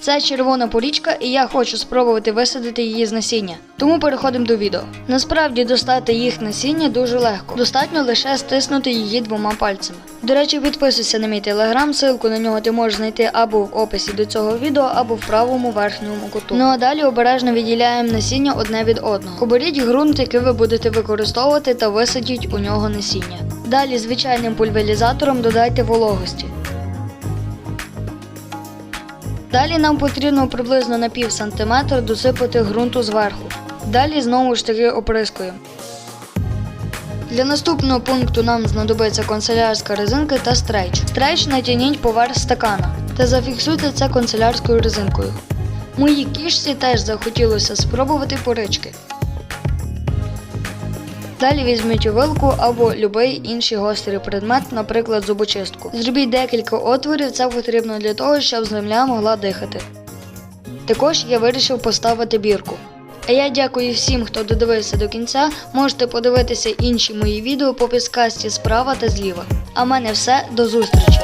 Це червона порічка, і я хочу спробувати висадити її з насіння. Тому переходимо до відео. Насправді достати їх насіння дуже легко. Достатньо лише стиснути її двома пальцями. До речі, підписуйся на мій телеграм, ссылку на нього ти можеш знайти або в описі до цього відео, або в правому верхньому куту. Ну а далі обережно відділяємо насіння одне від одного. Оберіть ґрунт, який ви будете використовувати, та висадіть у нього насіння. Далі звичайним пульверізатором додайте вологості. Далі нам потрібно приблизно на пів сантиметра досипати ґрунту зверху. Далі знову ж таки оприскуємо. Для наступного пункту нам знадобиться канцелярська резинка та стрейч. Стрейч натягніть поверх стакана та зафіксуйте це канцелярською резинкою. Моїй кішці теж захотілося спробувати порички. Далі візьміть вилку або будь-який інший гострий предмет, наприклад, зубочистку. Зробіть декілька отворів, це потрібно для того, щоб земля могла дихати. Також я вирішив поставити бірку. А я дякую всім, хто додивився до кінця. Можете подивитися інші мої відео по підсказці справа та зліва. А в мене все, до зустрічі!